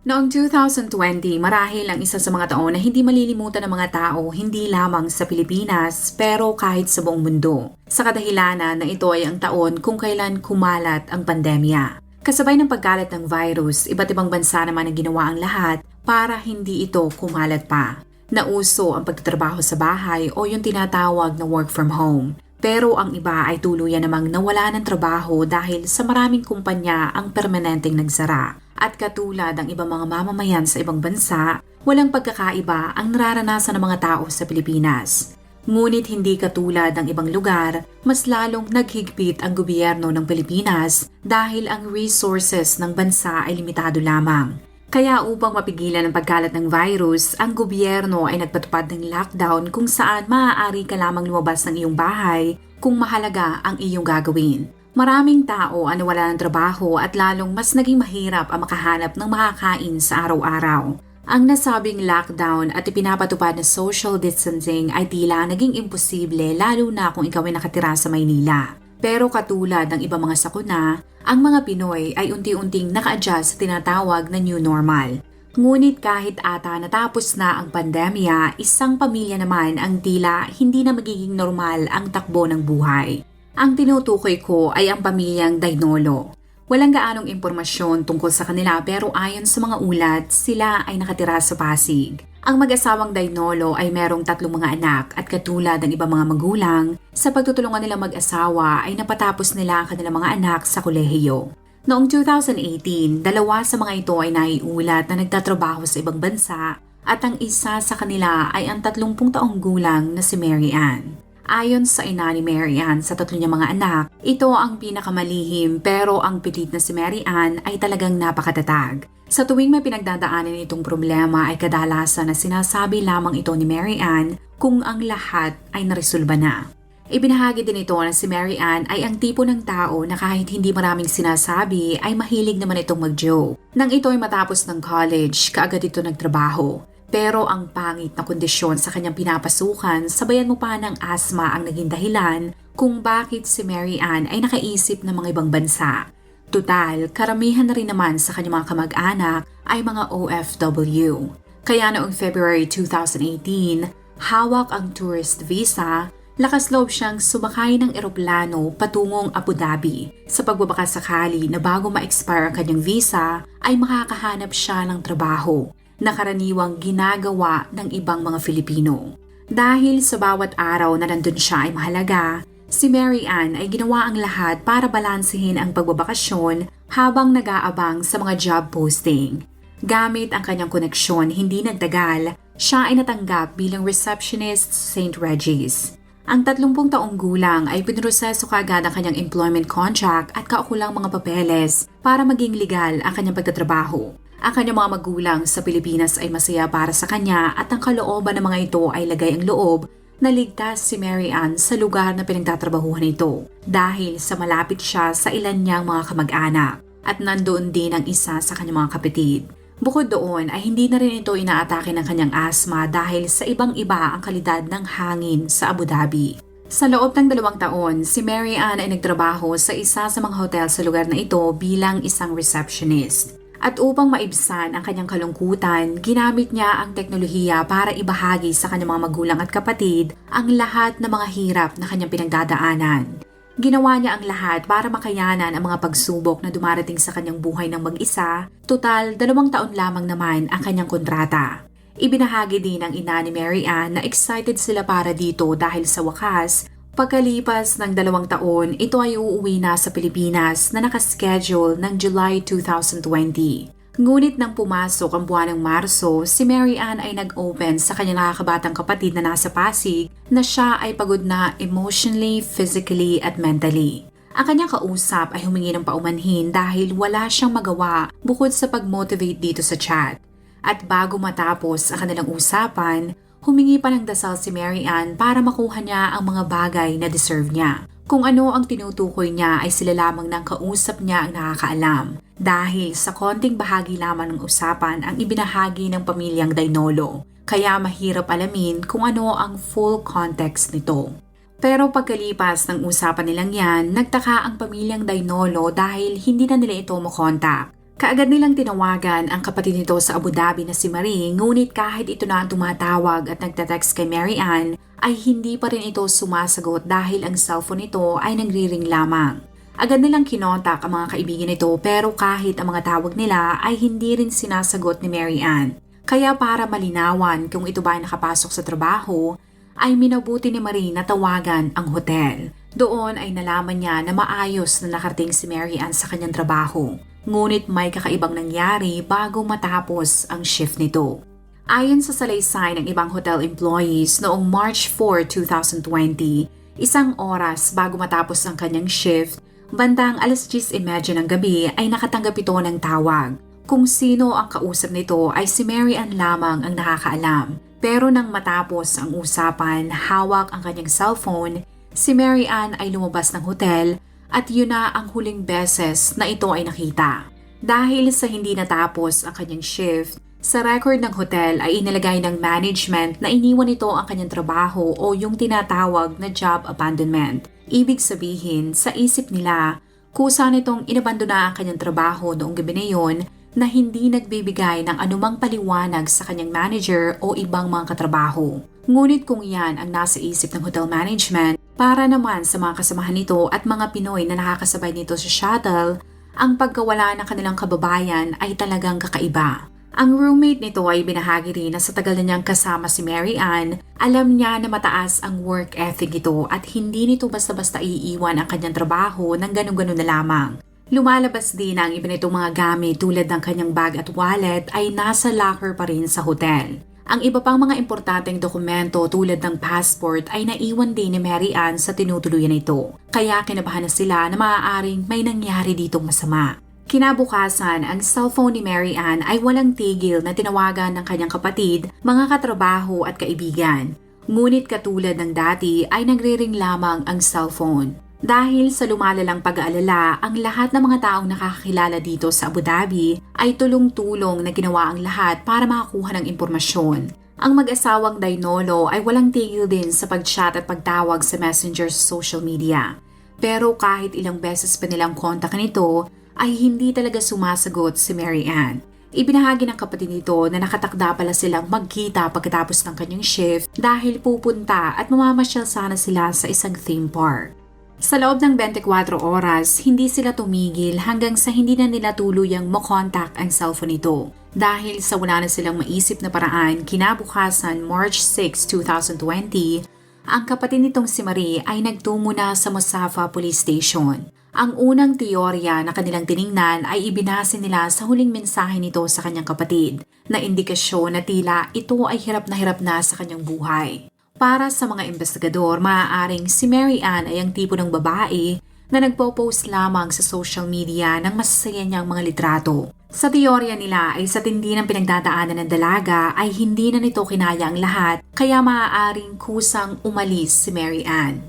Noong 2020, marahil ang isa sa mga taon na hindi malilimutan ng mga tao hindi lamang sa Pilipinas pero kahit sa buong mundo. Sa kadahilanan na ito ay ang taon kung kailan kumalat ang pandemya. Kasabay ng pagkalat ng virus, iba't ibang bansa naman ang ginawa ang lahat para hindi ito kumalat pa. Nauso ang pagtatrabaho sa bahay o yung tinatawag na work from home. Pero ang iba ay tuluyan namang nawala ng trabaho dahil sa maraming kumpanya ang permanenteng nagsara. At katulad ng ibang mga mamamayan sa ibang bansa, walang pagkakaiba ang nararanasan ng mga tao sa Pilipinas. Ngunit hindi katulad ng ibang lugar, mas lalong naghigpit ang gobyerno ng Pilipinas dahil ang resources ng bansa ay limitado lamang. Kaya upang mapigilan ang pagkalat ng virus, ang gobyerno ay nagpatupad ng lockdown kung saan maaari ka lamang lumabas ng iyong bahay kung mahalaga ang iyong gagawin. Maraming tao ang nawala ng trabaho at lalong mas naging mahirap ang makahanap ng makakain sa araw-araw. Ang nasabing lockdown at ipinapatupad na social distancing ay tila naging imposible lalo na kung ikaw ay nakatira sa Maynila. Pero katulad ng ibang mga sakuna, ang mga Pinoy ay unti-unting naka-adjust sa tinatawag na new normal. Ngunit kahit ata natapos na ang pandemya, isang pamilya naman ang tila hindi na magiging normal ang takbo ng buhay. Ang tinutukoy ko ay ang pamilyang Dainolo. Walang gaanong impormasyon tungkol sa kanila pero ayon sa mga ulat, sila ay nakatira sa Pasig. Ang mag-asawang Dainolo ay merong tatlong mga anak at katulad ng ibang mga magulang, sa pagtutulungan nilang mag-asawa ay napatapos nila ang kanilang mga anak sa kolehiyo. Noong 2018, dalawa sa mga ito ay naiulat na nagtatrabaho sa ibang bansa at ang isa sa kanila ay ang 30 taong gulang na si Mary Ann. Ayon sa ina ni Mary Ann sa tatlo niya mga anak, ito ang pinakamalihim pero ang pitit na si Mary Ann ay talagang napakatatag. Sa tuwing may pinagdadaanan itong problema ay kadalasan na sinasabi lamang ito ni Mary Ann kung ang lahat ay naresolba na. Ibinahagi din ito na si Mary Ann ay ang tipo ng tao na kahit hindi maraming sinasabi ay mahilig naman itong mag-joke. Nang ito ay matapos ng college, kaagad ito nagtrabaho. Pero ang pangit na kondisyon sa kanyang pinapasukan, sabayan mo pa ng asma ang naging dahilan kung bakit si Mary Ann ay nakaisip ng mga ibang bansa. Tutal, karamihan na rin naman sa kanyang mga kamag-anak ay mga OFW. Kaya noong February 2018, hawak ang tourist visa, lakas loob siyang sumakay ng eroplano patungong Abu Dhabi sa pagbabakasakali na bago ma-expire ang kanyang visa ay makakahanap siya ng trabaho na karaniwang ginagawa ng ibang mga Filipino. Dahil sa bawat araw na nandun siya ay mahalaga, si Mary Ann ay ginawa ang lahat para balansehin ang pagbabakasyon habang nag-aabang sa mga job posting. Gamit ang kanyang koneksyon hindi nagtagal, siya ay natanggap bilang receptionist sa St. Regis. Ang 30 taong gulang ay pinroseso kaagad ang kanyang employment contract at kaukulang mga papeles para maging legal ang kanyang pagtatrabaho. Ang kanyang mga magulang sa Pilipinas ay masaya para sa kanya at ang kalooban ng mga ito ay lagay ang loob na ligtas si Mary Ann sa lugar na pinagtatrabahuhan nito dahil sa malapit siya sa ilan niyang mga kamag-anak at nandoon din ang isa sa kanyang mga kapatid. Bukod doon ay hindi na rin ito inaatake ng kanyang asma dahil sa ibang iba ang kalidad ng hangin sa Abu Dhabi. Sa loob ng dalawang taon, si Mary Ann ay nagtrabaho sa isa sa mga hotel sa lugar na ito bilang isang receptionist. At upang maibsan ang kanyang kalungkutan, ginamit niya ang teknolohiya para ibahagi sa kanyang mga magulang at kapatid ang lahat ng mga hirap na kanyang pinagdadaanan. Ginawa niya ang lahat para makayanan ang mga pagsubok na dumarating sa kanyang buhay ng mag-isa, total dalawang taon lamang naman ang kanyang kontrata. Ibinahagi din ng ina ni Mary Ann na excited sila para dito dahil sa wakas Pagkalipas ng dalawang taon, ito ay uuwi na sa Pilipinas na nakaschedule ng July 2020. Ngunit nang pumasok ang buwan ng Marso, si Mary Ann ay nag-open sa kanyang nakakabatang kapatid na nasa Pasig na siya ay pagod na emotionally, physically at mentally. Ang kanyang kausap ay humingi ng paumanhin dahil wala siyang magawa bukod sa pag-motivate dito sa chat. At bago matapos ang kanilang usapan, humingi pa ng dasal si Mary Ann para makuha niya ang mga bagay na deserve niya. Kung ano ang tinutukoy niya ay sila lamang ng kausap niya ang nakakaalam. Dahil sa konting bahagi lamang ng usapan ang ibinahagi ng pamilyang Dainolo. Kaya mahirap alamin kung ano ang full context nito. Pero pagkalipas ng usapan nilang yan, nagtaka ang pamilyang Dainolo dahil hindi na nila ito makontak. Kaagad nilang tinawagan ang kapatid nito sa Abu Dhabi na si Marie, ngunit kahit ito na ang tumatawag at nagtatext kay Mary Ann, ay hindi pa rin ito sumasagot dahil ang cellphone nito ay nagriring lamang. Agad nilang kinontak ang mga kaibigan nito pero kahit ang mga tawag nila ay hindi rin sinasagot ni Mary Ann. Kaya para malinawan kung ito ba ay nakapasok sa trabaho, ay minabuti ni Marie na tawagan ang hotel. Doon ay nalaman niya na maayos na nakarating si Mary Ann sa kanyang trabaho. Ngunit may kakaibang nangyari bago matapos ang shift nito. Ayon sa salaysay ng ibang hotel employees noong March 4, 2020, isang oras bago matapos ang kanyang shift, bandang alas 10.30 ng gabi ay nakatanggap ito ng tawag. Kung sino ang kausap nito ay si Mary Ann lamang ang nakakaalam. Pero nang matapos ang usapan, hawak ang kanyang cellphone, si Mary Ann ay lumabas ng hotel at yun na ang huling beses na ito ay nakita. Dahil sa hindi natapos ang kanyang shift, sa record ng hotel ay inilagay ng management na iniwan nito ang kanyang trabaho o yung tinatawag na job abandonment. Ibig sabihin, sa isip nila, kusa nitong inabandona ang kanyang trabaho noong gabi na yun na hindi nagbibigay ng anumang paliwanag sa kanyang manager o ibang mga katrabaho. Ngunit kung yan ang nasa isip ng hotel management, para naman sa mga kasamahan nito at mga Pinoy na nakakasabay nito sa shuttle, ang pagkawala ng kanilang kababayan ay talagang kakaiba. Ang roommate nito ay binahagi rin na sa tagal na niyang kasama si Mary Ann, alam niya na mataas ang work ethic ito at hindi nito basta-basta iiwan ang kanyang trabaho ng ganun-ganun na lamang. Lumalabas din ang iba nitong mga gamit tulad ng kanyang bag at wallet ay nasa locker pa rin sa hotel. Ang iba pang mga importanteng dokumento tulad ng passport ay naiwan din ni Mary Ann sa tinutuluyan nito. Kaya kinabahan na sila na maaaring may nangyari ditong masama. Kinabukasan, ang cellphone ni Mary Ann ay walang tigil na tinawagan ng kanyang kapatid, mga katrabaho at kaibigan. Ngunit katulad ng dati ay nagre-ring lamang ang cellphone. Dahil sa lumalalang pag-aalala, ang lahat ng mga taong nakakakilala dito sa Abu Dhabi ay tulong-tulong na ginawa ang lahat para makakuha ng impormasyon. Ang mag-asawang Dainolo ay walang tigil din sa pag-chat at pagtawag sa messenger social media. Pero kahit ilang beses pa nilang kontakan ito, ay hindi talaga sumasagot si Mary Ann. Ibinahagi ng kapatid nito na nakatakda pala silang magkita pagkatapos ng kanyang shift dahil pupunta at mamamasyal sana sila sa isang theme park. Sa loob ng 24 oras, hindi sila tumigil hanggang sa hindi na nila tuluyang makontak ang cellphone nito. Dahil sa wala na silang maisip na paraan, kinabukasan March 6, 2020, ang kapatid nitong si Marie ay nagtungo na sa Musafa Police Station. Ang unang teorya na kanilang tiningnan ay ibinase nila sa huling mensahe nito sa kanyang kapatid na indikasyon na tila ito ay hirap na hirap na sa kanyang buhay. Para sa mga investigador, maaaring si Mary Ann ay ang tipo ng babae na nagpo-post lamang sa social media ng masasaya niyang mga litrato. Sa teorya nila ay sa tindi ng pinagdadaanan ng dalaga ay hindi na nito kinaya ang lahat kaya maaaring kusang umalis si Mary Ann.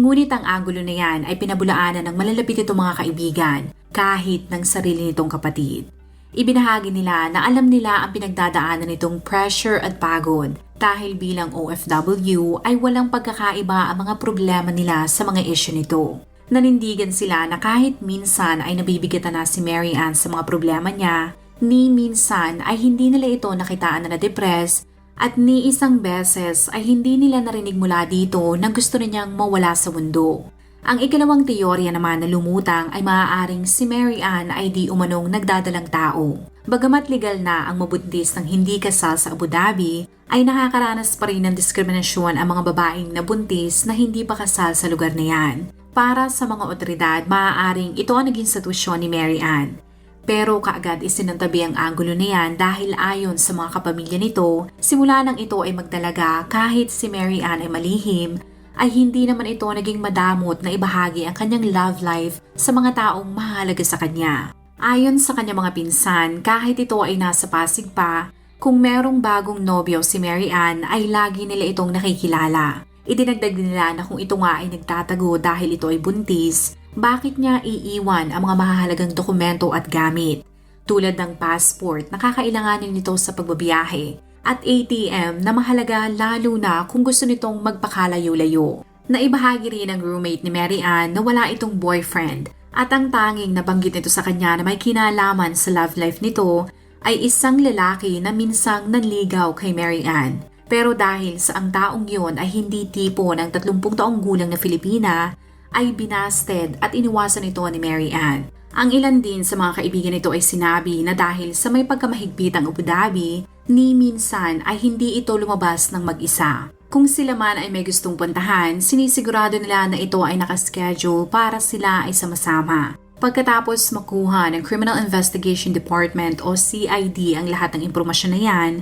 Ngunit ang angulo na yan ay pinabulaanan ng malalapit itong mga kaibigan kahit ng sarili nitong kapatid. Ibinahagi nila na alam nila ang pinagdadaanan nitong pressure at pagod dahil bilang OFW ay walang pagkakaiba ang mga problema nila sa mga issue nito. Nanindigan sila na kahit minsan ay nabibigatan na si Mary Ann sa mga problema niya, ni minsan ay hindi nila ito nakitaan na na-depress at ni isang beses ay hindi nila narinig mula dito na gusto niyang mawala sa mundo. Ang ikalawang teorya naman na lumutang ay maaaring si Mary Ann ay di umanong nagdadalang tao. Bagamat legal na ang mabuntis ng hindi kasal sa Abu Dhabi, ay nakakaranas pa rin ng diskriminasyon ang mga babaeng nabuntis na hindi pa kasal sa lugar na yan. Para sa mga otoridad, maaaring ito ang naging sitwasyon ni Mary Ann. Pero kaagad isinantabi ang angulo na yan dahil ayon sa mga kapamilya nito, simula nang ito ay magdalaga kahit si Mary Ann ay malihim, ay hindi naman ito naging madamot na ibahagi ang kanyang love life sa mga taong mahalaga sa kanya. Ayon sa kanyang mga pinsan, kahit ito ay nasa Pasig pa, kung merong bagong nobyo si Mary Ann ay lagi nila itong nakikilala. Idinagdag din nila na kung ito nga ay nagtatago dahil ito ay buntis, bakit niya iiwan ang mga mahahalagang dokumento at gamit? Tulad ng passport na kakailanganin nito sa pagbabiyahe at ATM na mahalaga lalo na kung gusto nitong magpakalayo-layo. Naibahagi rin ng roommate ni Mary Ann na wala itong boyfriend at ang tanging nabanggit nito sa kanya na may kinalaman sa love life nito ay isang lalaki na minsang nanligaw kay Mary Ann. Pero dahil sa ang taong yon ay hindi tipo ng 30 taong gulang na Filipina, ay binasted at iniwasan ito ni Mary Ann. Ang ilan din sa mga kaibigan nito ay sinabi na dahil sa may pagkamahigpit ang Abu Dhabi, ni minsan ay hindi ito lumabas ng mag-isa. Kung sila man ay may gustong puntahan, sinisigurado nila na ito ay nakaschedule para sila ay sama-sama. Pagkatapos makuha ng Criminal Investigation Department o CID ang lahat ng impormasyon na yan,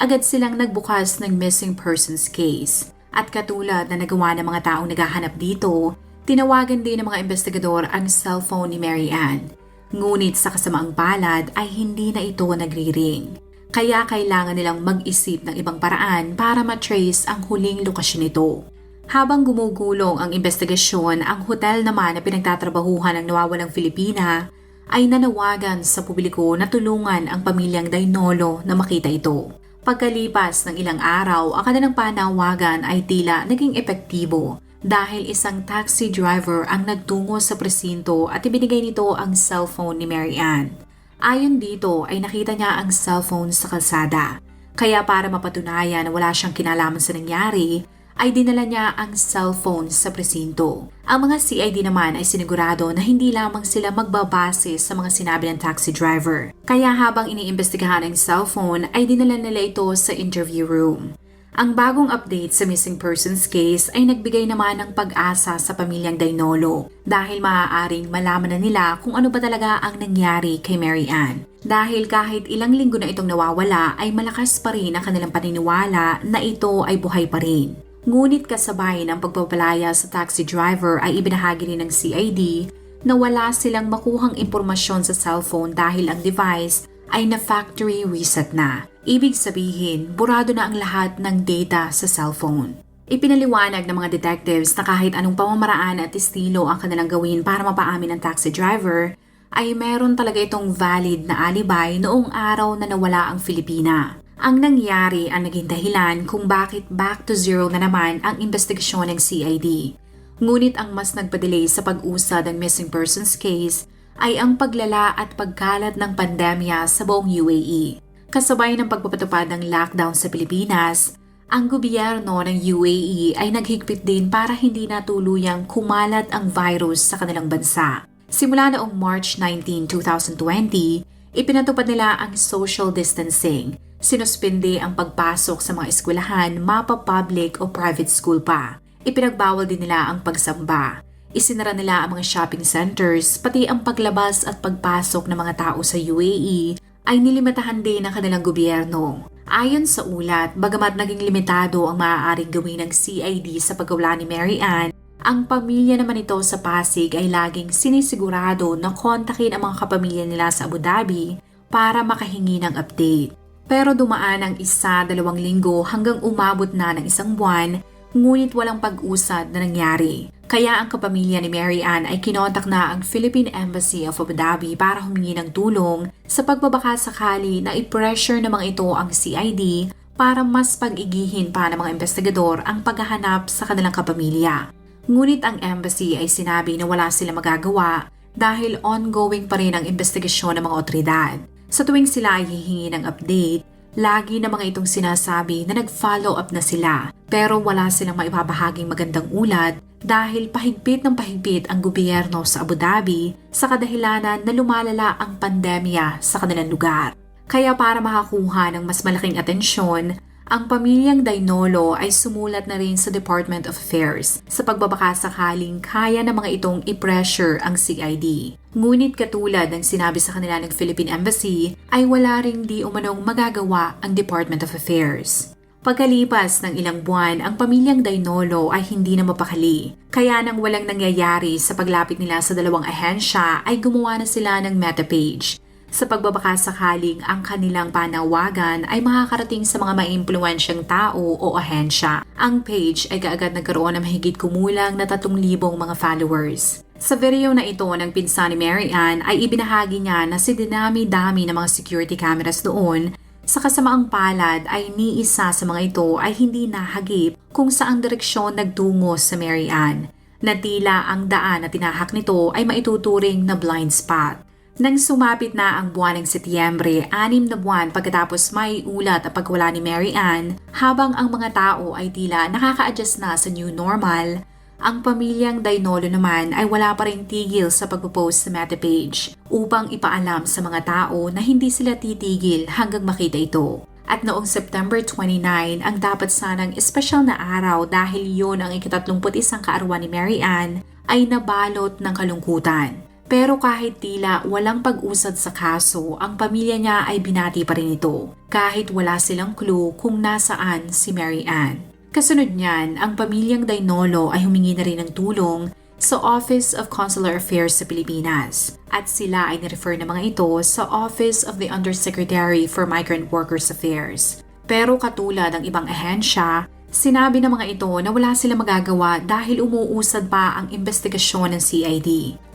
agad silang nagbukas ng missing persons case. At katulad na nagawa ng mga taong naghahanap dito, tinawagan din ng mga investigador ang cellphone ni Mary Ann. Ngunit sa kasamaang palad ay hindi na ito nagri-ring. Kaya kailangan nilang mag-isip ng ibang paraan para matrace ang huling lokasyon nito. Habang gumugulong ang investigasyon, ang hotel naman na pinagtatrabahuhan ng nawawalang Filipina ay nanawagan sa publiko na tulungan ang pamilyang Dainolo na makita ito. Pagkalipas ng ilang araw, ang kanilang panawagan ay tila naging epektibo dahil isang taxi driver ang nagtungo sa presinto at ibinigay nito ang cellphone ni Mary Ann. Ayon dito ay nakita niya ang cellphone sa kalsada. Kaya para mapatunayan na wala siyang kinalaman sa nangyari, ay dinala niya ang cellphone sa presinto. Ang mga CID naman ay sinigurado na hindi lamang sila magbabase sa mga sinabi ng taxi driver. Kaya habang iniimbestigahan ang cellphone ay dinala nila ito sa interview room. Ang bagong update sa missing persons case ay nagbigay naman ng pag-asa sa pamilyang Dainolo dahil maaaring malaman na nila kung ano ba talaga ang nangyari kay Mary Ann. Dahil kahit ilang linggo na itong nawawala ay malakas pa rin ang kanilang paniniwala na ito ay buhay pa rin. Ngunit kasabay ng pagpapalaya sa taxi driver ay ibinahagi rin ng CID na wala silang makuhang impormasyon sa cellphone dahil ang device ay na factory reset na. Ibig sabihin, burado na ang lahat ng data sa cellphone. Ipinaliwanag ng mga detectives na kahit anong pamamaraan at estilo ang kanilang gawin para mapaamin ang taxi driver, ay meron talaga itong valid na alibay noong araw na nawala ang Filipina. Ang nangyari ang naging dahilan kung bakit back to zero na naman ang investigasyon ng CID. Ngunit ang mas nagpadelay sa pag-usad ng missing persons case ay ang paglala at pagkalat ng pandemya sa buong UAE. Kasabay ng pagpapatupad ng lockdown sa Pilipinas, ang gobyerno ng UAE ay naghigpit din para hindi na tuluyang kumalat ang virus sa kanilang bansa. Simula noong March 19, 2020, ipinatupad nila ang social distancing Sinuspindi ang pagpasok sa mga eskwelahan, mapa-public o private school pa. Ipinagbawal din nila ang pagsamba. Isinara nila ang mga shopping centers, pati ang paglabas at pagpasok ng mga tao sa UAE ay nilimitahan din ng kanilang gobyerno. Ayon sa ulat, bagamat naging limitado ang maaaring gawin ng CID sa paggawa ni Mary Ann, ang pamilya naman ito sa Pasig ay laging sinisigurado na kontakin ang mga kapamilya nila sa Abu Dhabi para makahingi ng update. Pero dumaan ang isa, dalawang linggo hanggang umabot na ng isang buwan, ngunit walang pag-usad na nangyari. Kaya ang kapamilya ni Mary Ann ay kinontak na ang Philippine Embassy of Abu Dhabi para humingi ng tulong sa pagbabaka sakali na i-pressure ng mga ito ang CID para mas pag-igihin pa ng mga investigador ang paghahanap sa kanilang kapamilya. Ngunit ang embassy ay sinabi na wala sila magagawa dahil ongoing pa rin ang investigasyon ng mga otoridad. Sa tuwing sila ay hihingi ng update, lagi na mga itong sinasabi na nag-follow up na sila pero wala silang maibabahaging magandang ulat dahil pahigpit ng pahigpit ang gobyerno sa Abu Dhabi sa kadahilanan na lumalala ang pandemya sa kanilang lugar. Kaya para makakuha ng mas malaking atensyon, ang pamilyang Dainolo ay sumulat na rin sa Department of Affairs sa pagbabaka sakaling kaya ng mga itong i-pressure ang CID. Ngunit katulad ng sinabi sa kanila ng Philippine Embassy, ay wala ring di umanong magagawa ang Department of Affairs. Pagkalipas ng ilang buwan, ang pamilyang Dainolo ay hindi na mapakali. Kaya nang walang nangyayari sa paglapit nila sa dalawang ahensya ay gumawa na sila ng meta page sa pagbabaka sakaling ang kanilang panawagan ay makakarating sa mga maimpluwensyang tao o ahensya. Ang page ay kaagad nagkaroon ng mahigit kumulang na 3,000 mga followers. Sa video na ito ng pinsan ni Mary Ann ay ibinahagi niya na si dinami-dami ng mga security cameras doon sa kasamaang palad ay ni isa sa mga ito ay hindi nahagip kung saang direksyon nagtungo sa Mary Ann na tila ang daan na tinahak nito ay maituturing na blind spot. Nang sumapit na ang buwan ng Setyembre, anim na buwan pagkatapos may ulat ang pagwala ni Mary Ann, habang ang mga tao ay tila nakaka-adjust na sa new normal, ang pamilyang Dainolo naman ay wala pa rin tigil sa pagpo-post sa meta page upang ipaalam sa mga tao na hindi sila titigil hanggang makita ito. At noong September 29, ang dapat sanang espesyal na araw dahil yun ang ikatatlumput isang kaarawan ni Mary Ann ay nabalot ng kalungkutan. Pero kahit tila walang pag-usad sa kaso, ang pamilya niya ay binati pa rin ito kahit wala silang clue kung nasaan si Mary Ann. Kasunod niyan, ang pamilyang Dainolo ay humingi na rin ng tulong sa Office of Consular Affairs sa Pilipinas at sila ay nirefer na mga ito sa Office of the Undersecretary for Migrant Workers Affairs. Pero katulad ng ibang ahensya, sinabi ng mga ito na wala sila magagawa dahil umuusad pa ang investigasyon ng CID.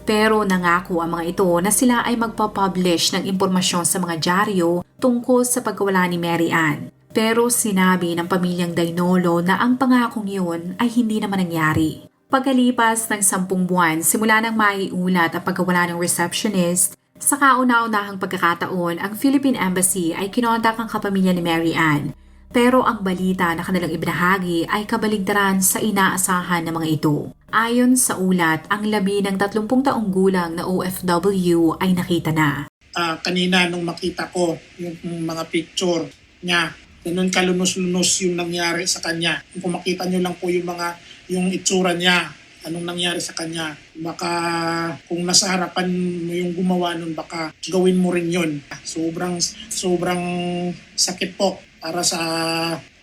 Pero nangako ang mga ito na sila ay magpapublish ng impormasyon sa mga dyaryo tungkol sa pagkawala ni Mary Ann. Pero sinabi ng pamilyang Dainolo na ang pangakong yun ay hindi naman nangyari. Pagkalipas ng sampung buwan, simula nang maiulat ang pagkawala ng receptionist, sa kauna-unahang pagkakataon, ang Philippine Embassy ay kinontak ang kapamilya ni Mary Ann. Pero ang balita na kanilang ibinahagi ay kabaligtaran sa inaasahan ng mga ito. Ayon sa ulat, ang labi ng 30 taong gulang na OFW ay nakita na. Ah, kanina nung makita ko yung mga picture niya, ganun kalunos-lunos yung nangyari sa kanya. Kung makita nyo lang po yung mga yung itsura niya, anong nangyari sa kanya. Baka kung nasa harapan mo yung gumawa nun, baka gawin mo rin yun. Sobrang sobrang sakit po para sa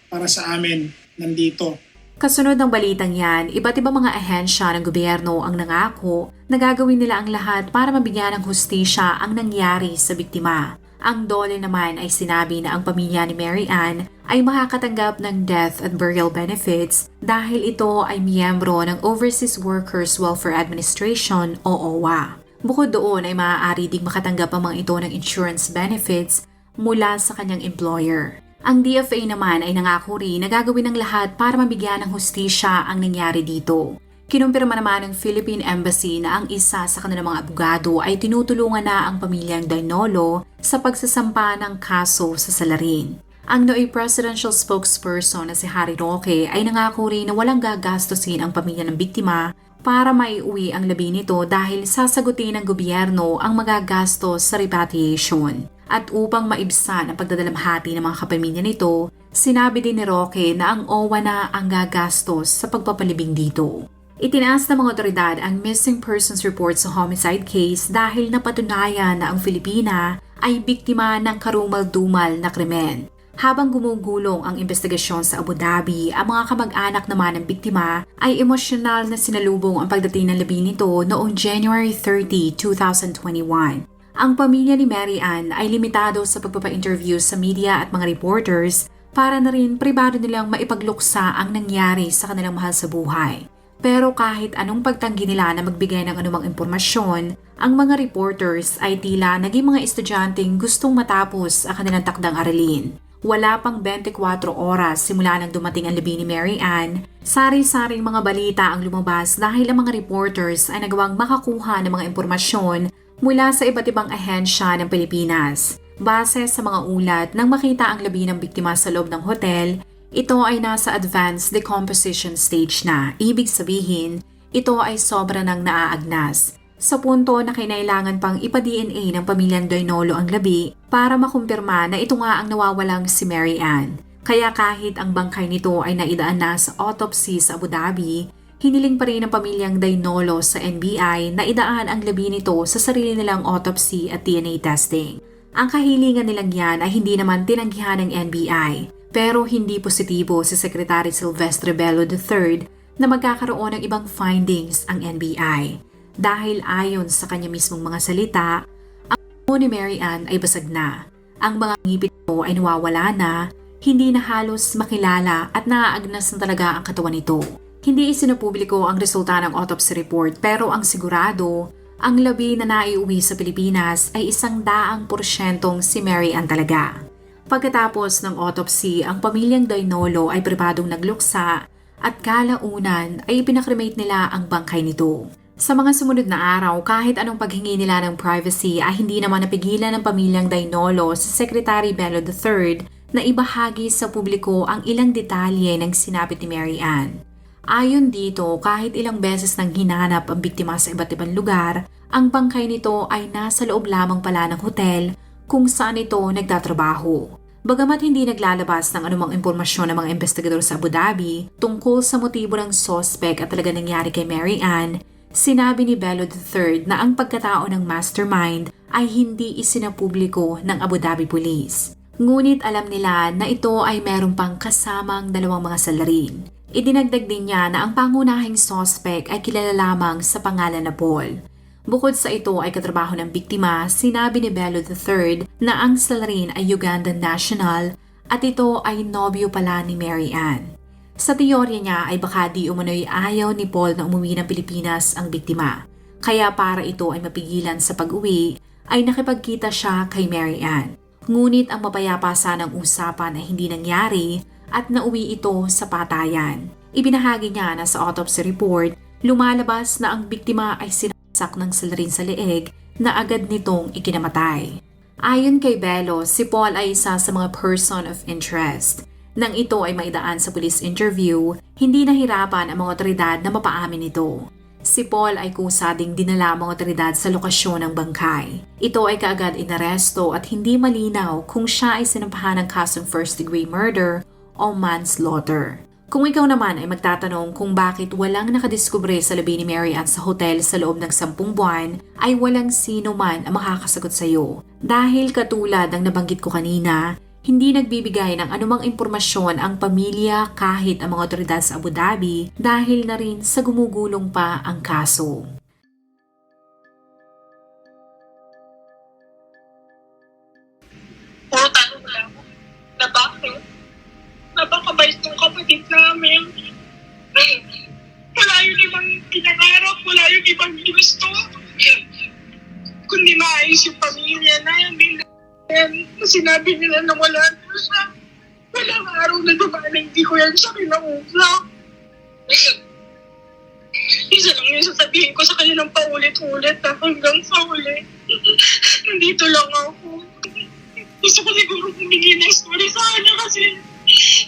para sa amin nandito. Kasunod ng balitang yan, iba't ibang mga ahensya ng gobyerno ang nangako na gagawin nila ang lahat para mabigyan ng hustisya ang nangyari sa biktima. Ang dole naman ay sinabi na ang pamilya ni Mary Ann ay makakatanggap ng death and burial benefits dahil ito ay miyembro ng Overseas Workers Welfare Administration o OWA. Bukod doon ay maaari ding makatanggap ang mga ito ng insurance benefits mula sa kanyang employer. Ang DFA naman ay nangako rin na gagawin ng lahat para mabigyan ng hustisya ang nangyari dito. Kinumpirma naman ng Philippine Embassy na ang isa sa kanilang mga abogado ay tinutulungan na ang pamilyang Dainolo sa pagsasampa ng kaso sa salarin. Ang nooy presidential spokesperson na si Harry Roque ay nangako rin na walang gagastusin ang pamilya ng biktima para maiuwi ang labi nito dahil sasagutin ng gobyerno ang magagastos sa repatriation. At upang maibsan ang pagdadalamhati ng mga kapamilya nito, sinabi din ni Roque na ang OWA na ang gagastos sa pagpapalibing dito. Itinaas ng mga otoridad ang missing persons report sa homicide case dahil napatunayan na ang Filipina ay biktima ng karumal-dumal na krimen. Habang gumugulong ang investigasyon sa Abu Dhabi, ang mga kamag-anak naman ng biktima ay emosyonal na sinalubong ang pagdating ng labi nito noong January 30, 2021. Ang pamilya ni Mary Ann ay limitado sa pagpapa-interview sa media at mga reporters para na rin pribado nilang maipagluksa ang nangyari sa kanilang mahal sa buhay. Pero kahit anong pagtanggi nila na magbigay ng anumang impormasyon, ang mga reporters ay tila naging mga estudyanteng gustong matapos ang kanilang takdang aralin. Wala pang 24 oras simula nang dumating ang labi ni Mary Ann, sari-saring mga balita ang lumabas dahil ang mga reporters ay nagawang makakuha ng mga impormasyon mula sa iba't ibang ahensya ng Pilipinas. Base sa mga ulat, nang makita ang labi ng biktima sa loob ng hotel, ito ay nasa advanced decomposition stage na. Ibig sabihin, ito ay sobra nang naaagnas. Sa punto na kinailangan pang ipa-DNA ng pamilyang Dainolo ang labi para makumpirma na ito nga ang nawawalang si Mary Ann. Kaya kahit ang bangkay nito ay naidaan na sa autopsy sa Abu Dhabi, hiniling pa rin ng pamilyang Dainolo sa NBI na idaan ang labi nito sa sarili nilang autopsy at DNA testing. Ang kahilingan nilang yan ay hindi naman tinanggihan ng NBI, pero hindi positibo si Secretary Silvestre Bello III na magkakaroon ng ibang findings ang NBI. Dahil ayon sa kanya mismong mga salita, ni Mary Ann ay basag na. Ang mga ngipin nito ay nawawala na, hindi na halos makilala at naaagnas na talaga ang katawan nito. Hindi isinupubliko ang resulta ng autopsy report pero ang sigurado, ang labi na naiuwi sa Pilipinas ay isang daang porsyentong si Mary Ann talaga. Pagkatapos ng autopsy, ang pamilyang Dainolo ay pribadong nagluksa at kalaunan ay pinakremate nila ang bangkay nito. Sa mga sumunod na araw, kahit anong paghingi nila ng privacy ay hindi naman napigilan ng pamilyang Dainolo si Secretary Bello III na ibahagi sa publiko ang ilang detalye ng sinapit ni Mary Ann. Ayon dito, kahit ilang beses nang hinanap ang biktima sa iba't ibang lugar, ang bangkay nito ay nasa loob lamang pala ng hotel kung saan ito nagtatrabaho. Bagamat hindi naglalabas ng anumang impormasyon ng mga investigador sa Abu Dhabi tungkol sa motibo ng sospek at talaga nangyari kay Mary Ann, sinabi ni Bello III na ang pagkatao ng mastermind ay hindi isinapubliko ng Abu Dhabi Police. Ngunit alam nila na ito ay meron pang kasamang dalawang mga salarin. Idinagdag din niya na ang pangunahing sospek ay kilala lamang sa pangalan na Paul. Bukod sa ito ay katrabaho ng biktima, sinabi ni Bello III na ang salarin ay Ugandan national at ito ay nobyo pala ni Mary Ann. Sa teorya niya ay baka di umano'y ayaw ni Paul na umuwi ng Pilipinas ang biktima. Kaya para ito ay mapigilan sa pag-uwi, ay nakipagkita siya kay Mary Ann. Ngunit ang mapayapa sanang usapan ay hindi nangyari at nauwi ito sa patayan. Ibinahagi niya na sa autopsy report, lumalabas na ang biktima ay sinasak ng salarin sa leeg na agad nitong ikinamatay. Ayon kay Bello, si Paul ay isa sa mga person of interest. Nang ito ay maidaan sa police interview, hindi nahirapan ang mga otoridad na mapaamin ito. Si Paul ay kusa ding dinala ang mga otoridad sa lokasyon ng bangkay. Ito ay kaagad inaresto at hindi malinaw kung siya ay sinampahan ng kasong first degree murder o manslaughter. Kung ikaw naman ay magtatanong kung bakit walang nakadiskubre sa labi ni Mary Ann sa hotel sa loob ng sampung buwan, ay walang sino man ang makakasagot sa iyo. Dahil katulad ng nabanggit ko kanina, hindi nagbibigay ng anumang impormasyon ang pamilya kahit ang mga otoridad sa Abu Dhabi dahil na rin sa gumugulong pa ang kaso. puro tanong lang na bakit? Napakabait ng kapatid namin. Wala yung ibang pinangarap, wala yung ibang ginusto. Kundi maayos yung pamilya namin. Na sinabi nila na wala na siya. Walang araw na dumaan na hindi ko yan siya kinausap. Isa lang yung sasabihin ko sa kanya ng paulit-ulit na hanggang sa uli. Nandito lang ako gusto ko siguro humingi ng story sa kanya kasi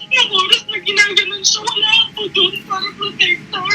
yung oras na ginaganon siya, wala ako doon para protector.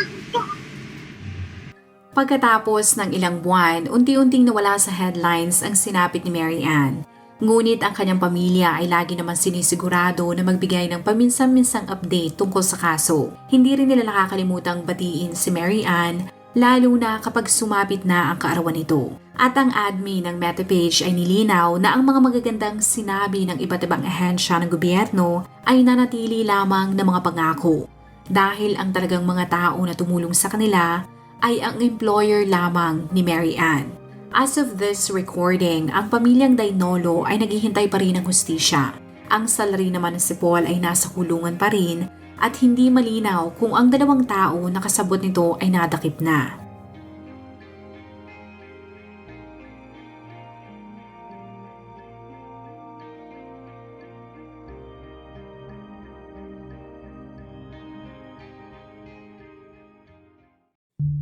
Pagkatapos ng ilang buwan, unti-unting nawala sa headlines ang sinapit ni Mary Ann. Ngunit ang kanyang pamilya ay lagi naman sinisigurado na magbigay ng paminsan-minsang update tungkol sa kaso. Hindi rin nila nakakalimutang batiin si Mary Ann lalo na kapag sumapit na ang kaarawan nito. At ang admin ng Metapage ay nilinaw na ang mga magagandang sinabi ng iba't ibang ahensya ng gobyerno ay nanatili lamang ng mga pangako. Dahil ang talagang mga tao na tumulong sa kanila ay ang employer lamang ni Mary Ann. As of this recording, ang pamilyang Dainolo ay naghihintay pa rin ng hustisya. Ang salary naman si Paul ay nasa kulungan pa rin at hindi malinaw kung ang dalawang tao na kasabot nito ay nadakip na.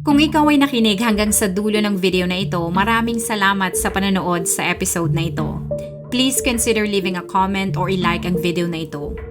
Kung ikaw ay nakinig hanggang sa dulo ng video na ito, maraming salamat sa panonood sa episode na ito. Please consider leaving a comment or i-like ang video na ito.